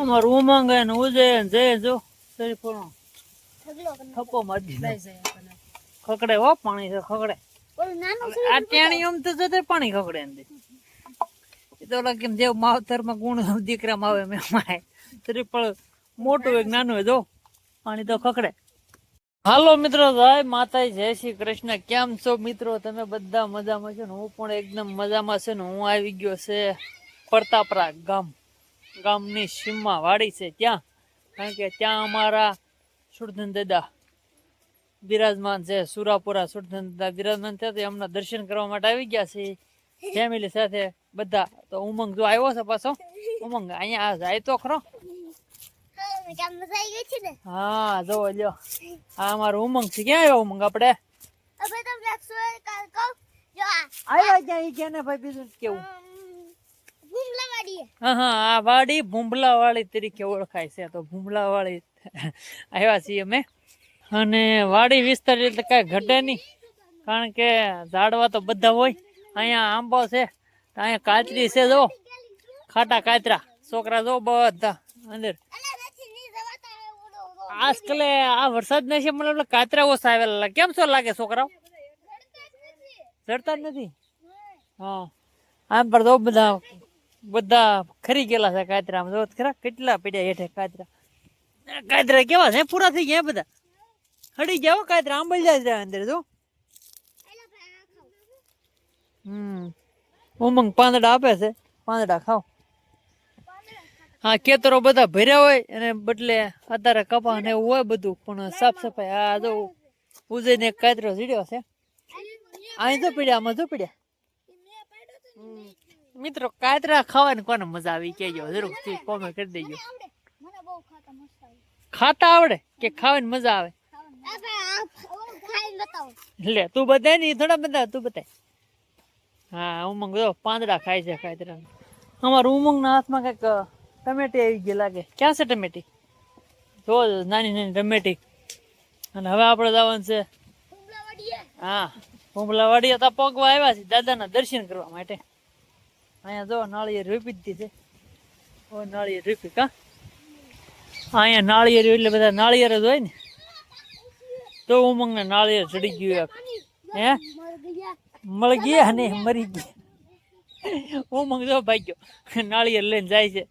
અમારું ઉમંગ ને ઉજય ને જય જો. શરીફળો થપ્પો મારી દીધો. લઈ જાય આપણને. ખકડે હો પાણી છે ખકડે નાનું આ ટેણી આમ તો જતે પાણી ખકડે અંદર એ તો ઓલા કેમ જેવ માવતરમાં ગુણ દીકરામાં આવે મેં માય ત્રિપળ મોટું હોય કે નાનું હોય જો. પાણી તો ખકડે હાલો મિત્રો જય માતા જય શ્રી કૃષ્ણ. કેમ છો મિત્રો? તમે બધા મજામાં છો ને? હું પણ એકદમ મજામાં છે ને હું આવી ગયો છે પ્રતાપરા ગામ. ગામની સીમમાં વાડી છે ત્યાં. કારણ કે ત્યાં અમારા સુરધન દાદા બિરાજમાન છે સુરાપુરા સુરધન દાદા બિરાજમાન થયા તો એમના દર્શન કરવા માટે આવી ગયા છે. ફેમિલી સાથે બધા. તો ઉમંગ જો આવ્યો છે પાછો. ઉમંગ અહીંયા જાય તો ખરો. હા જો લ્યો. આ અમારો ઉમંગ છે. ક્યાં આવ્યો ઉમંગ આપણે? આવ્યો ક્યાં ભાઈ બીજું કેવું. હા હા આ વાડી ભૂંભલા વાળી તરીકે ઓળખાય છે. તો ભૂંભલા વાળી આવ્યા છીએ અમે. અને વાડી વિસ્તાર એટલે કાંઈ ઘટે નહીં. કારણ કે ઝાડવા તો બધા હોય. અહીંયા આંબો છે. અહીંયા કાતરી છે જો. ખાટા કાતરા છોકરા જો બધા અંદર. આજકાલે આ વરસાદ ને છે મને એટલે કાતરા ઓછા આવેલા. કેમ શું લાગે છોકરાઓ? ચડતા જ નથી. હા. આમ પર તો બધા બધા ખરી ગયેલા છે કાતરા જો ખરા કેટલા પડ્યા હેઠે કાતરા. કાતરા કેવા છે? પૂરા થઈ ગયા બધા. હડી ગયા કાતરા આંબલ જાય છે અંદર, જો. હમ. ઉમંગ પાંદડા આપે છે. પાંદડા ખાઓ. હા, ખેતરો બધા ભર્યા હોય અને બદલે અત્યારે કપા ને એવું હોય બધું, પણ સાફ સફાઈ, આ જો ઉજઈને કાતરો ઝીડ્યો છે. અહીં જો પીડ્યા, આમાં જો પીડ્યા. મિત્રો કાતરા ખાવાની કોને મજા આવી? કેજો જરૂર કોમે કરી દેજો. ખાતા આવડે કે ખાવાની મજા આવે? લે તું બતાય ને થોડા બધા તું બતાય. હા ઉમંગ જો પાંદડા ખાય છે કાતરા અમારું ઉમંગના હાથમાં કંઈક ટમેટી આવી ગઈ લાગે. ક્યાં છે ટમેટી? જો નાની નાની ટમેટી. અને હવે આપણે જવાનું છે હા ભૂમલા વાડીએ તો પગવા આવ્યા છે દાદાના દર્શન કરવા માટે. અહીંયા જો નાળિયેર રૂપી જ દીધી ઓ, નાળિયેર રોપી કા? અહીંયા નાળિયેર એટલે બધા નાળિયેર જ હોય ને. તો ઉમંગને નાળિયેર ચડી ગયું હે? ગયા મળી ગયા ને, મરી ગયા. ઉમંગ જો ભાગ્યો નાળિયેર લઈને જાય છે.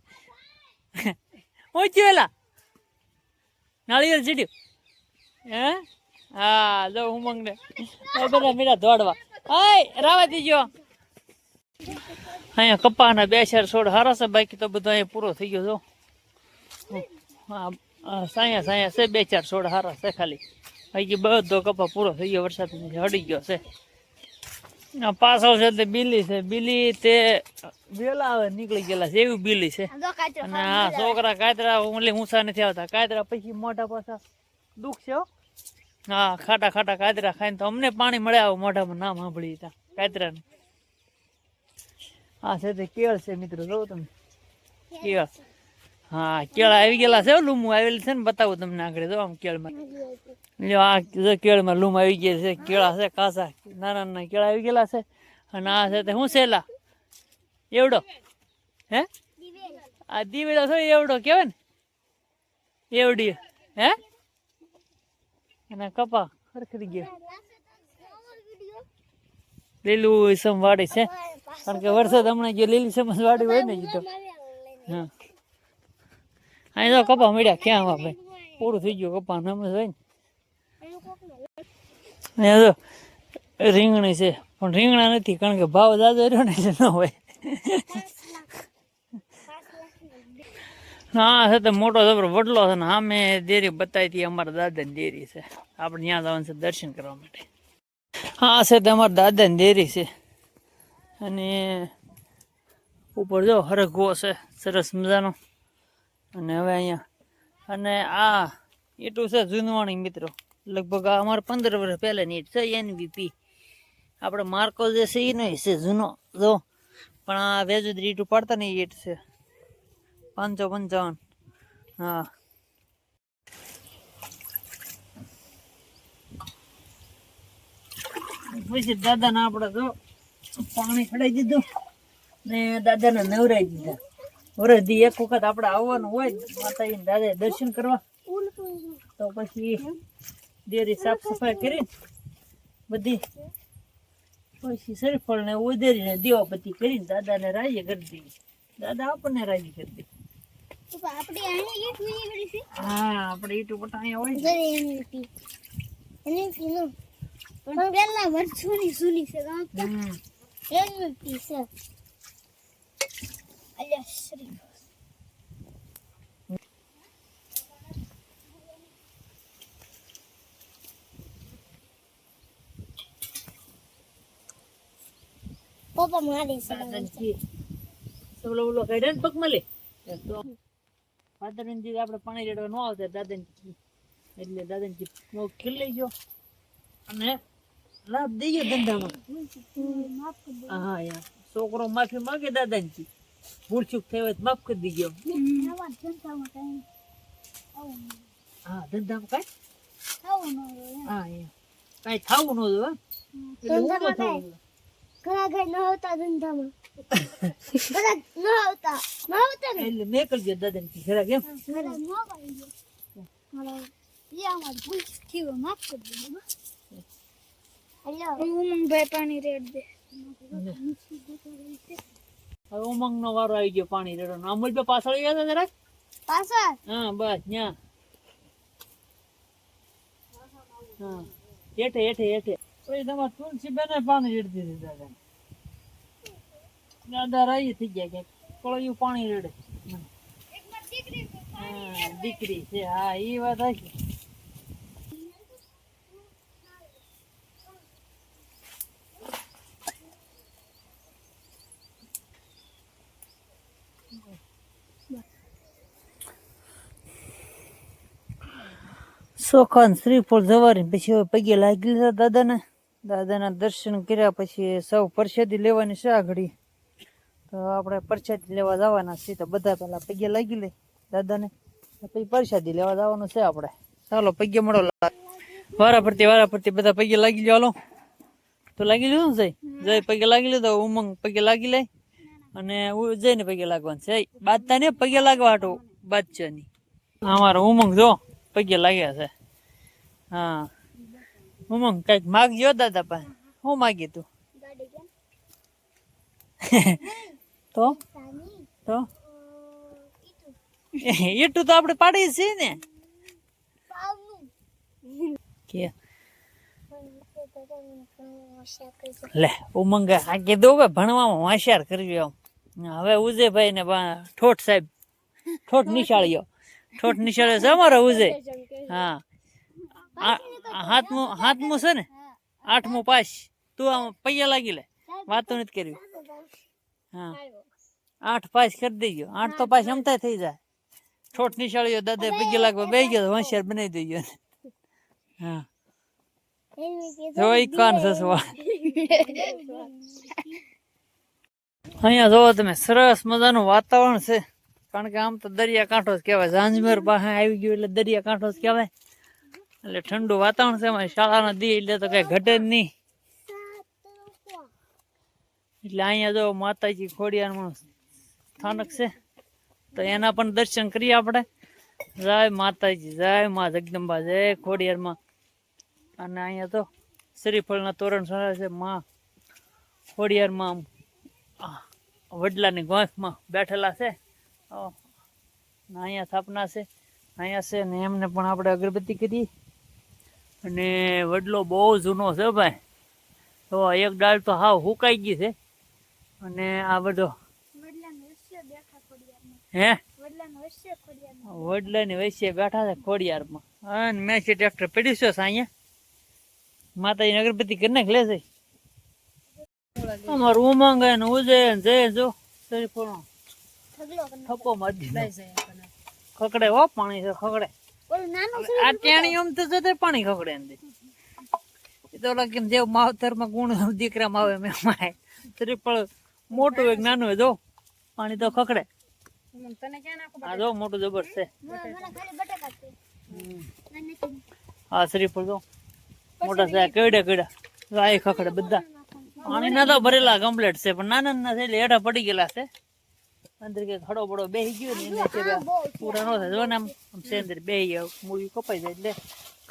પહોંચ્યું એલા? નાળિયેર ચડ્યું. હે? હા, જો ઉમંગ ને બધા મીરા દોડવા. હાય રાવા દીજો અહીંયા કપાના બે ચાર છોડ હારા છે બાકી તો બધો અહીંયા પૂરો થઈ ગયો જો. હા હા, સાયા સાયા છે બે ચાર છોડ હારા છે ખાલી. બાકી બધો કપા પૂરો થઈ ગયો વરસાદ હડી ગયો છે. પાછો છે તે બિલી છે બિલી તે વેલા આવે નીકળી ગયેલા છે એવી બિલી છે. અને આ છોકરા કાતરા ઓલી ઊંચા નથી આવતા. કાતરા પછી મોઢા પાછા દુઃખ છે હો. હા ખાટા ખાટા કાતરા ખાઈને તો અમને પાણી મળ્યા આવું મોઢામાં નામ સાંભળી હતા કાતરાનું આ છે તે કેળ છે મિત્રો જો તમે. કેળ હા કેળ આવી ગયેલા છે હો, લૂમું આવેલી છે ને બતાવું તમને આગળ જો આમ કેળમાં. જો આ જો કેળમાં લૂમ આવી ગઈ છે કેળા છે કાસા નાના નાના કેળા આવી ગયેલા છે. અને આ છે તે શું છેલા એવડો. હે? આ દીવેલો છો એવડો કહેવાય ને. એવડી. હે? અને કપા ખરખરી ગયો. લીલું સમ છે. કારણ કે વરસાદ હમણાં જે લીલી સમજ વાડી હોય ને ઈ તો. હા. અહીં તો કપા મળ્યા, ક્યાં આવા ભાઈ? પૂરું થઈ ગયું કપા નમ હોય ને. અહીંયા જો રીંગણી છે, પણ રીંગણા નથી, કારણ કે ભાવ જાજો રહ્યો ને એટલે ન હોય. હા છે તો મોટો જબરો વડલો છે ને સામે દેરી બતાવી હતી, અમારા દાદાની દેરી છે. આપણે ત્યાં જવાનું છે દર્શન કરવા માટે. હા છે તો અમારા દાદાની દેરી છે. અને ઉપર જો હરગવો છે, સરસ મજાનો. અને હવે અહીંયા, અને આ એટલું છે જૂનવાણી મિત્રો. લગભગ અમારે પંદર વર્ષ પહેલાંની છે, એનવીપી. આપણે માર્કો જે છે એ નહીં છે, જૂનો. જો, પણ આ વેજુદરી ઈટ ઉપાડતા નહીં એટ છે. પાંચસો પંચાવન હા. પછી દાદાના આપણે જો પાણી ખડાઈ દીધું ને દાદાને નવરાઈ દીધા. વરદી એક વખત આપણે આવવાનું હોય માતા માતાજી દાદા દર્શન કરવા. તો પછી ડેરી સાફ સફાઈ કરીને બધી પછી શ્રીફળ ને ઉધેરીને દીવાબત્તી કરીને દાદાને રાજી કરી દઈએ દાદા આપણને રાજી કરી દે હા આપણે ઈટુ અહીંયા હોય ને. જરી Аля, પી Papa mali sa પણ પેલા ઓલો ઓલો કાઢ્યો ને પગમાં લે તો ફાધરની જે આપણે પાણી રેડવા ન આવતા દાદાજી એટલે દાદાજી મોગ ખીલ લઈ ગયો અને લાભ દઈ ગયો ધંધામાં માફ કરી હા યાર છોકરો માફી માંગે દાદાજી ભૂલચૂક થઈ હોય તો માફ કરી દીજો નવા જનતામાં કઈ આવું હા ધંધામાં કાંઈ આવું ન હોય એમ. હા યાર કાંઈ થાવું ન જોઈએ હો. એટલે હું તો થવું જોઈએ. ઘણા ઘર ન આવતા ધંધામાં બધા ન આવતા ન આવતા ને એટલે મેં કરી દો દાદાજી ઘરે કેમ ઘણા ન આવી ગયો મારા એ અમાર ભૂલ થયો માફ કરી દો હેલો ઉમંગભાઈ પાણી રેડ દે. હવે ઉમંગ નો વારો આવી ગયો પાણી રેડવાનો અમુલ બે પાછળ ગયા હતા જરાક? પાછા હા બસ ન્યા. હા. હેઠે હેઠે હેઠે. પછી તમારે તુલસી બેને પાણી રેડી દીધું દાદા. દાદા રાઈ થઈ ગયા કે કોળિયું પાણી રેડે. હા દીકરી છે. હા એ વાત હશે સોખાન શ્રીફળ જવારી પછી હવે પગે લાગી લીધા દાદાને. દાદાના દર્શન કર્યા પછી સૌ પ્રસાદી લેવાની છે આગળ. તો આપણે પ્રસાદી લેવા જવાના છીએ તો બધા પહેલા પગે લાગી લે દાદાને. પછી પ્રસાદી લેવા જવાનું છે આપણે. ચાલો, પગે મળો. વારા પરથી વારા પરથી બધા પગે લાગી લો હાલો. તો લાગી લીધું ને જય? જય પગે લાગી લીધો ઉમંગ પગે લાગી લે. અને જઈને પગે લાગવાનું છે. બાદતા ને પગે લાગવા હાટું. બાદચાની અમારો ઉમંગ જો, પગે લાગ્યા છે. હા. ઉમંગ કંઈક માગજો દાદા પાસે. શું માગી તું. તો? તો? એટલું તો આપણે પાડીએ છીએ ને. લે, ઉમંગ આ કીધું કે ભણવામાં હોશિયાર કરવી આમ. હવે ઉજયભાઈ ને ઠોઠ સાહેબ. ઠોઠ નિશાળીઓ ઠોઠ નિશાળ્યો છે અમારો ઉજય. હા. હાથમું હાથમું છે ને આઠમું પાસ તું આમ પૈયા લાગી લે વાતો નથી કરવી હા આઠ પાસ કરી દેજો આઠ તો પાસ અમતા થઈ જાય ઠોઠ નિશાળીઓ દાદા પગે લાગવા બે ગયો હોશિયાર બનાવી દેજો હા જોઈ કાન સસવા અહીંયા જોવો તમે સરસ મજાનું વાતાવરણ છે કારણ કે આમ તો દરિયા કાંઠો જ કહેવાય ઝાંઝમેર પાસે આવી ગયું એટલે દરિયા કાંઠો જ કહેવાય એટલે ઠંડુ વાતાવરણ છે અમારે શાળાનો દી એટલે તો કઈ ઘટે જ નહીં. એટલે અહીંયા જો માતાજી ખોડિયાનું સ્થાનક છે, તો એના પણ દર્શન કરીએ આપણે. જય માતાજી, જય મા જગદંબા, જય ખોડિયારમાં. અને અહીંયા તો શ્રીફળના તોરણ સરા છે, માં ખોડિયારમાં આમ વડલાની ગોંખમાં બેઠેલા છે. અહીંયા સ્થાપના છે, અહીંયા છે ને એમને પણ આપણે અગરબત્તી કરી અને વડલો બહુ જૂનો છે ભાઈ. તો એક ડાળ તો હાવ હુકાઈ ગઈ છે. અને આ બધો હે? વડલાનો વૈશ્ય બેઠા છે ખોડિયારમાં. અને મેં છે ટ્રેક્ટર પડ્યું છે અહીંયા માતાજી અગરબત્તી કરી નાખ લે છે. અમારું ઉમંગ ને ઉજય જય જો. સરી પૂરો થપ્પો મારી ખકડે હો પાણી છે ખકડે. આ ટેણી આમ તો જતે પાણી અંદર એ તો ઓલા કેમ જેવ માવતરમાં ગુણ દીકરામાં આવે મેં માય ત્રિપળ મોટું એક નાનું જો પાણી તો ખકડે આ જો મોટું જબર છે. આ શ્રીફળ જો. મોટા છે કેડે કેડા આ ખખડે બધા. પાણી ના તો ભરેલા કમ્પ્લેટ છે પણ નાના નાના છે એટલે હેઠા પડી ગયેલા છે. અંદર કે ખડો બડો બેહી ગયો ને એને કે પૂરા ન થાય. જો ને આમ અંદર બેસી જાય મૂળી કપાઈ જાય એટલે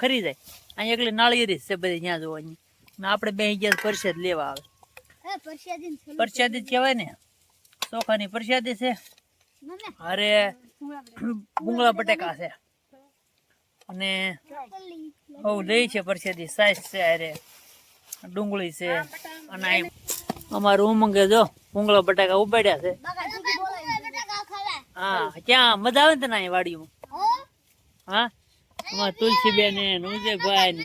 ખરી જાય. અહીંયા એકલી નાળિયેરી છે બધી ત્યાં જોવાની ને. આપણે બે ગયા પરસાદ લેવા આવે. પરસાદી જ કહેવાય ને. ચોખાની પરસાદી છે. અરે બુંગળા બટેકા છે. અને બહુ લઈ છે પરસાદી સાઈઝ છે અરે ડુંગળી છે અને અમારું ઉમંગે જો બુંગળા બટાકા ઉપાડ્યા છે બગા જુદી બોલાય બટાકા ખાવા હા, ક્યાં? મજા આવે ને તને વાડીમાં? હો? અમાર તુલસીબેન ને ઉદયભાઈ ને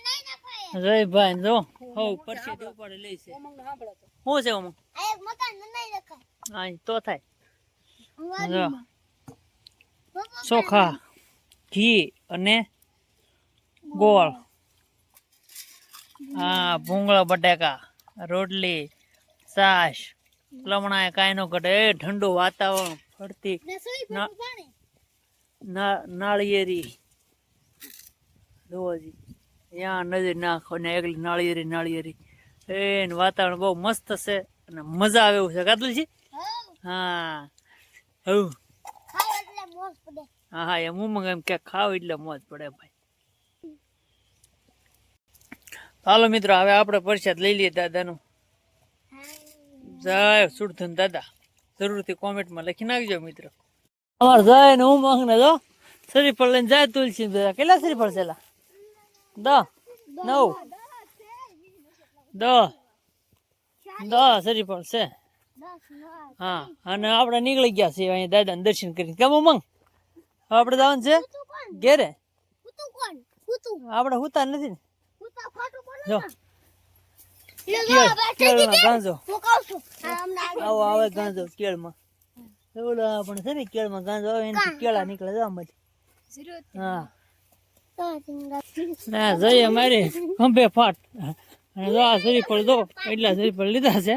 જયભાઈ ને જો, હો પરસેદી પડે લઈ છે. શું છે રખાય હા તો થાય. ચોખા, ઘી અને ગોળ. હા, ભૂંગળા, બટાકા, રોટલી, છાશ. લમણા કાંઈ નો ઘટે. ઠંડુ વાતાવરણ. ના- નાળિયેરી. જોવાજી ત્યાં નજર નાખો ને એકલી નાળિયેરી નાળિયેરી. એનું વાતાવરણ બહુ મસ્ત છે અને મજા આવે એવું છે. કાતલું છે હા. હવ. પડે. હા હા એમ હું એમ કે ખાવ એટલે મોજ પડે ભાઈ. હાલો મિત્રો હવે આપણે પરસાદ લઈ લઈએ દાદાનું. જય સુરધન દાદા. જરૂરથી કોમેન્ટમાં લખી નાખજો મિત્રો. અમારે જાય ને હું માંગને જો શ્રીફળ લઈને જાય તુલસી કેટલા શ્રીફળ છે દસ નવ દસ દસ શ્રીફળ છે. હા અને આપણે નીકળી ગયા છીએ અહીંયા દાદાને દર્શન કરીને. કેમ ઉમંગ હવે આપણે જવાનું છે ઘેરે? કૂતું કોણ કૂતું આપણે હુતા નથી ને? કૂતા ખોટું બોલે જો. કેળમાં ગાંજો. આવો આવે ગાંજો કેળમાં. ઓલો આપણે છે ને કેળમાં ગાંજો આવે એનાથી કેળા નીકળે જવા માંથી હા. ના જઈએ મારી ખંભે ફાટ. અને જો આ શરીર પર દો એટલા શરીર પર લીધા છે.